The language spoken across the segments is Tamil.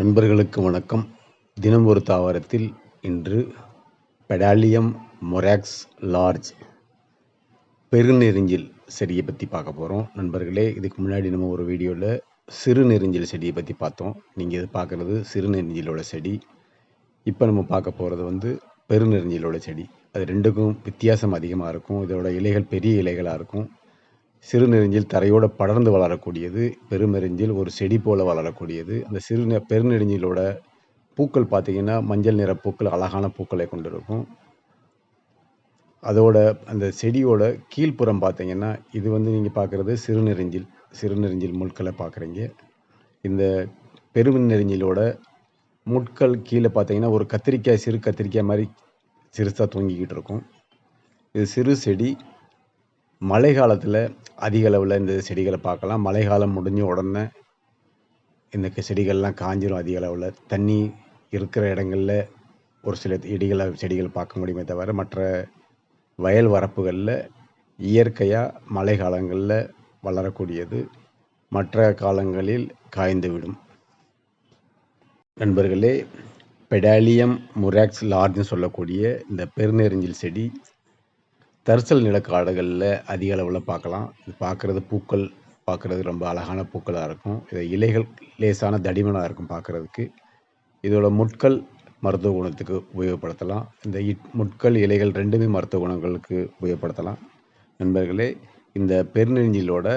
நண்பர்களுக்கு வணக்கம். தினம் ஒரு தாவரத்தில் இன்று பெடாலியம் மொராக்ஸ் லார்ஜ் பெருநெறிஞ்சில் செடியை பற்றி பார்க்க போகிறோம் நண்பர்களே இதுக்கு முன்னாடி நம்ம ஒரு வீடியோவில் சிறுநெறிஞ்சில் செடியை பற்றி பார்த்தோம். நீங்கள் இது பார்க்குறது? சிறுநெறிஞ்சிலோட செடி. இப்போ நம்ம பார்க்க போகிறது வந்து பெருநெறிஞ்சிலோட செடி. அது ரெண்டுக்கும் வித்தியாசம் அதிகமாக இருக்கும். இதோட இலைகள் பெரிய இலைகளாக இருக்கும். சிறுநெறிஞ்சில் தரையோடு தரையோட படர்ந்து வளரக்கூடியது பெருமெறிஞ்சில் ஒரு செடி போல் வளரக்கூடியது. அந்த சிறு நெ பெருநெறிஞ்சிலோட பூக்கள் பார்த்திங்கன்னா மஞ்சள் நிற பூக்கள் அழகான பூக்களை கொண்டிருக்கும். அதோட அந்த செடியோட கீழ்ப்புறம் பார்த்தீங்கன்னா இது வந்து நீங்கள் பார்க்குறது சிறுநெறிஞ்சில் சிறுநெறிஞ்சில் முட்களை பார்க்குறீங்க இந்த பெருநெறிஞ்சிலோட முட்கள் கீழே பார்த்தீங்கன்னா ஒரு கத்திரிக்காய் சிறு கத்திரிக்காய் மாதிரி சிறுசாக தூங்கிக்கிட்டு இருக்கும். இது சிறு செடி மழை காலத்தில் அதிக அளவில் இந்த செடிகளை பார்க்கலாம். மழை காலம் முடிஞ்ச உடனே இந்த செடிகள்லாம் காஞ்சிரும் அதிக அளவில் தண்ணி இருக்கிற இடங்களில் ஒரு சில இடிகளை செடிகள் பார்க்க முடியுமே தவிர மற்ற வயல் வரப்புகளில் இயற்கையாக மழை காலங்களில் வளரக்கூடியது மற்ற காலங்களில் காய்ந்துவிடும். நண்பர்களே பெடாலியம் முராக்ஸ் லார்ஜ்னு சொல்லக்கூடிய இந்த பெருநெறிஞ்சில் செடி தரிசல் நிலக்காடுகளில் அதிக அளவில் பார்க்கலாம். இது பார்க்குறது பூக்கள் பார்க்குறது ரொம்ப அழகான பூக்களாக இருக்கும். இதை இலைகள் லேசான தடிமனாக இருக்கும் பார்க்குறதுக்கு. இதோட முட்கள் மருத்துவ குணத்துக்கு உபயோகப்படுத்தலாம். இந்த இட் முட்கள் இலைகள் ரெண்டுமே மருத்துவ குணங்களுக்கு உபயோகப்படுத்தலாம். நண்பர்களே இந்த பெருநெஞ்சிலோட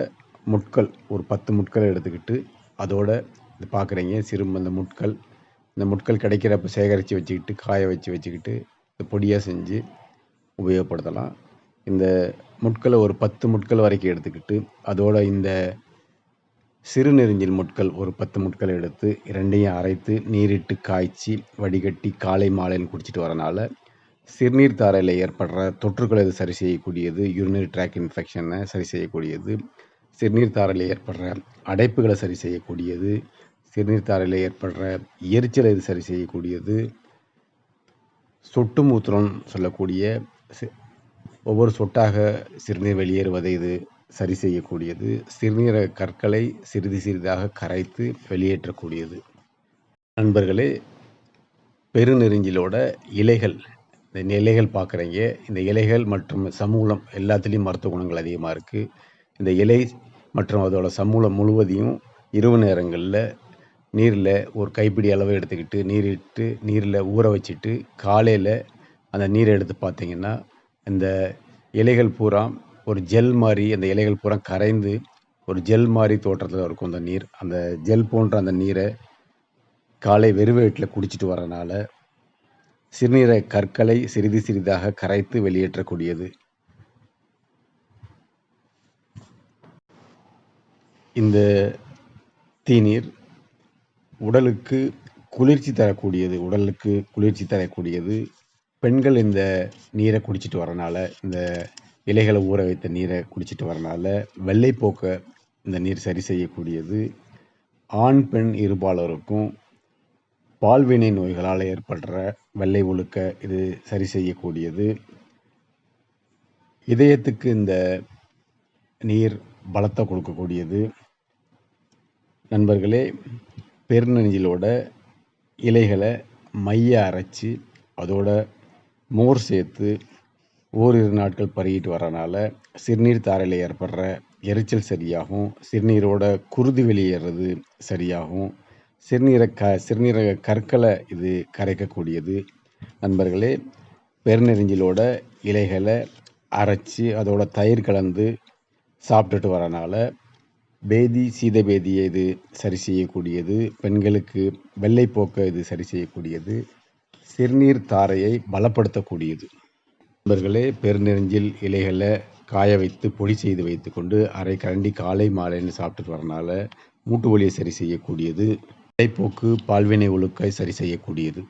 முட்கள் ஒரு பத்து முட்களை எடுத்துக்கிட்டு அதோட இது பார்க்குறீங்க. சிறு இந்த முட்கள். இந்த முட்கள் கிடைக்கிறப்ப சேகரித்து வச்சுக்கிட்டு காய வச்சு வச்சுக்கிட்டு பொடியாக செஞ்சு உபயோகப்படுத்தலாம். இந்த முட்களை ஒரு பத்து முட்கள் வரைக்கும் எடுத்துக்கிட்டு அதோட இந்த சிறுநெறிஞ்சில் முட்கள் ஒரு பத்து முட்கள் எடுத்து ரெண்டையும் அரைத்து நீரிட்டு காய்ச்சி வடிகட்டி காலை மாலைன்னு குடிச்சிட்டு வரனால சிறுநீர் தாரையில் ஏற்படுற தொற்றுக்களை இது சரி செய்யக்கூடியது யூரினரி ட்ராக் இன்ஃபெக்ஷனை சரி செய்யக்கூடியது சிறுநீர் தாரையில் ஏற்படுற அடைப்புகளை சரி செய்யக்கூடியது சிறுநீர் தாரையில் ஏற்படுற எரிச்சலை இது சரி செய்யக்கூடியது சொட்டு மூத்திரம் சொல்லக்கூடிய ஒவ்வொரு சொட்டாக சிறுநீர் வெளியேறுவதை இது சரி செய்யக்கூடியது. சிறுநீர கற்களை சிறிது சிறிதாக கரைத்து வெளியேற்றக்கூடியது. நண்பர்களே பெருநெறிஞ்சிலோட இலைகள் இந்த இலைகள் பார்க்குறீங்க. இந்த இலைகள் மற்றும் சமூலம் எல்லாத்துலேயும் மருத்துவ குணங்கள் அதிகமாக இருக்குது இந்த இலை மற்றும் அதோட சமூலம் முழுவதையும் இரவு நேரங்களில் நீரில் ஒரு கைப்பிடி அளவு எடுத்துக்கிட்டு நீரிட்டு நீரில் ஊற வச்சுட்டு காலையில் அந்த நீரை எடுத்து பார்த்தீங்கன்னா இந்த இலைகள் பூரா ஒரு ஜெல் மாதிரி அந்த இலைகள் பூரா கரைந்து ஒரு ஜெல் மாதிரி தோற்றத்தில் இருக்கும் அந்த நீர். அந்த ஜெல் போன்ற அந்த நீரை காலை வெறுவயிற்றில் குடிச்சிட்டு வரனால சிறுநீரை கற்களை சிறிது சிறிதாக கரைத்து வெளியேற்றக்கூடியது. இந்த தீநீர் உடலுக்கு குளிர்ச்சி தரக்கூடியது உடலுக்கு குளிர்ச்சி தரக்கூடியது. பெண்கள் இந்த நீரை குடிச்சிட்டு வரனால இந்த இலைகளை ஊற வைத்த நீரை குடிச்சிட்டு வரனால வெள்ளைப்போக்கை இந்த நீர் சரி செய்யக்கூடியது. ஆண் பெண் இருபாலருக்கும் பால்வினை நோய்களால் ஏற்படுற வெள்ளை ஒழுக்க இது சரி செய்யக்கூடியது. இதயத்துக்கு இந்த நீர் பலத்தை கொடுக்கக்கூடியது. நண்பர்களே பெருநெஞ்சிலோட இலைகளை மைய அரைச்சி அதோட மோர் சேர்த்து ஓரிரு நாட்கள் பருகிட்டு வரனால சிறுநீர் தாரையில் ஏற்படுற எரிச்சல் சரியாகும். சிறுநீரோட குருதி வெளியேறது சரியாகும். சிறுநீரக க சிறுநீரக கற்களை இது கரைக்கக்கூடியது. நண்பர்களே பெருநெறிஞ்சிலோட இலைகளை அரைச்சி அதோட தயிர் கலந்து சாப்பிட்டுட்டு வரனால பேதி சீதபேதியை இது சரி செய்யக்கூடியது. பெண்களுக்கு வெள்ளைப்போக்கை இது சரி செய்யக்கூடியது. சிறுநீர் தாரையை பலப்படுத்தக்கூடியது. நண்பர்களே பெருநெறிஞ்சில் இலைகளை காய வைத்து பொடி செய்து வைத்துக்கொண்டு அரை கரண்டி காலை மாலைன்னு சாப்பிட்டுட்டு வரனால மூட்டு வலியை சரி செய்யக்கூடியது இலைப்போக்கு பால்வினை ஒழுக்கை சரி செய்யக்கூடியது.